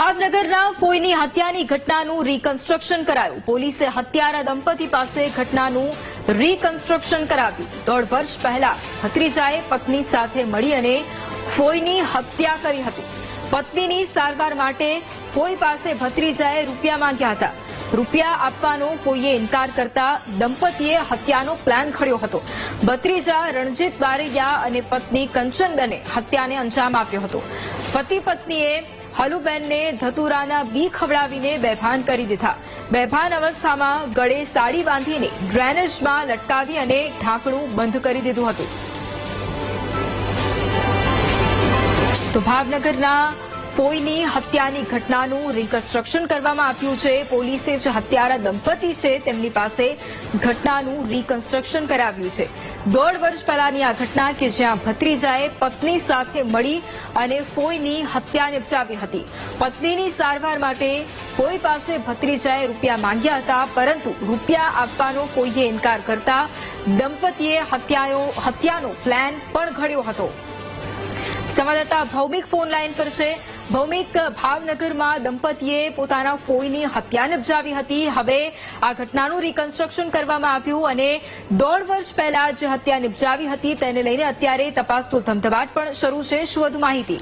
ભાવનગરના ફોઈની હત્યાની ઘટનાનું રીકન્સ્ટ્રક્શન કરાયું. પોલીસે હત્યારા દંપતી પાસે ઘટનાનું રીકન્સ્ટ્રક્શન કરાવ્યું. દોઢ વર્ષ પહેલા ભત્રીજાએ પત્ની સાથે મળી અને ફોઈની હત્યા કરી હતી. પત્નીની સારવાર માટે ફોઈ પાસે ભત્રીજાએ રૂપિયા માંગ્યા હતા. રૂપિયા આપવાનો ફોઈએ ઇનકાર કરતા દંપતીએ હત્યાનો પ્લાન ઘડ્યો હતો. ભત્રીજા રણજીત બારૈયા અને પત્ની કંચનબેને હત્યાને અંજામ આપ્યો હતો. પતિ પત્નીએ હલુબેનને ધતુરાના બી ખવડાવીને બેભાન કરી દીધા. બેભાન અવસ્થામાં ગળે સાડી બાંધીને ડ્રેનેજમાં લટકાવી અને ઢાંકણું બંધ કરી દીધું હતું. તો ભાવનગરના ફોઈની હત્યાની ઘટનાનું રિકન્સ્ટ્રક્શન કરવામાં આવ્યું છે. પોલીસે જે હત્યારા દંપતી છે. તેમની પાસે ઘટનાનું રિકન્સ્ટ્રક્શન કરાવ્યું છે. દોઢ વર્ષ પહેલાની આ ઘટના કે જ્યાં ભત્રીજાએ પત્ની સાથે મળી અને ફોઈની હત્યા નિપજાવી હતી. પત્નીની સારવાર માટે ફોઈ પાસે ભત્રીજાએ રૂપિયા માંગ્યા હતા, પરંતુ રૂપિયા આપવાનો ફોઈએ ઇનકાર કરતા દંપતીએ હત્યાનો પ્લાન પણ ઘડ્યો હતો. સંવાદદાતા ભૌમિક ફોન લાઈન પર છે. ભૌમિક ભાવનગરમાં દંપતીએ પોતાના ફોઈની હત્યા નિપજાવી હતી. હવે આ ઘટનાનું રિકન્સ્ટ્રક્શન કરવામાં આવ્યું અને દોઢ વર્ષ પહેલા જે હત્યા નિપજાવી હતી. તેને લઈને અત્યારે તપાસનો ધમધમાટ પણ શરૂ છે. શું વધુ માહિતી?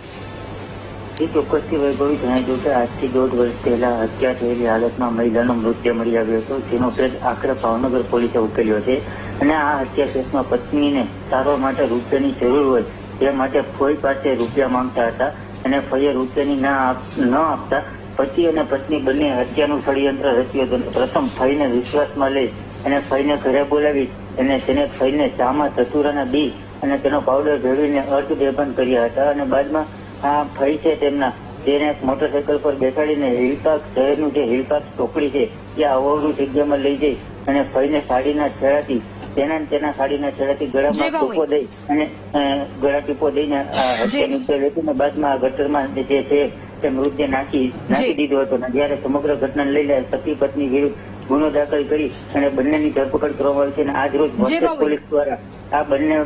ચોક્કસથી વૈભવી જણાવ્યું કે આજથી દોઢ વર્ષ પહેલા હત્યા થયેલી હાલતમાં મહિલાનો મૃત્યુ મળી આવ્યો હતો. જેનો કેસ આખરે ભાવનગર પોલીસે ઉકેલ્યો છે અને આ હત્યા કેસમાં પત્નીને સારવાર માટે રૂપિયાની જરૂર હોય તે માટે ફોઈ પાસે રૂપિયા માંગતા હતા. અને ફઈએ રૂપિયાની ના ન આપતા, પતિ અને પત્ની બંને હત્યાનું ષડયંત્ર રચ્યું હતું. પ્રથમ ફઈને વિશ્વાસમાં લઈ અને ફઈને ઘરે બોલાવી અને તેને ફઈને ચામાં ધતુરાના બી અને તેનો પાવડર ભેળવીને અર્ધ બેભાન કર્યા હતા. અને બાદમાં આ ફઈ છે તેમના. તેને એક મોટરસાયકલ પર બેસાડીને હિલપાક શહેરનું જે હિલપાક ચોકડી છે, ત્યાં અવળું જગ્યામાં લઈ જઈ અને ફઈને સાડીના છેડાથી તેના તેના સાડીના છેડાથી ગળામાં ટીપો દઈ અને ગળા ટીપો દઈને આ જી. હત્યા ને બાદમાં ગટરમાં જે છે તે મૃતદેહ નાખી નાખી દીધો હતો. જ્યારે સમગ્ર ઘટનાને લઈને પતિ પત્ની વિરુદ્ધ ગુનો દાખલ કરી અને બંનેની ધરપકડ કરવામાં આવી છે અને આજ રોજ. પોલીસ દ્વારા આ બંને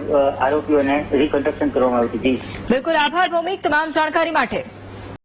આરોપીઓને રિકન્સ્ટ્રક્શન કરવામાં આવી હતી. બિલકુલ આભાર ભૌમિક તમામ જાણકારી માટે.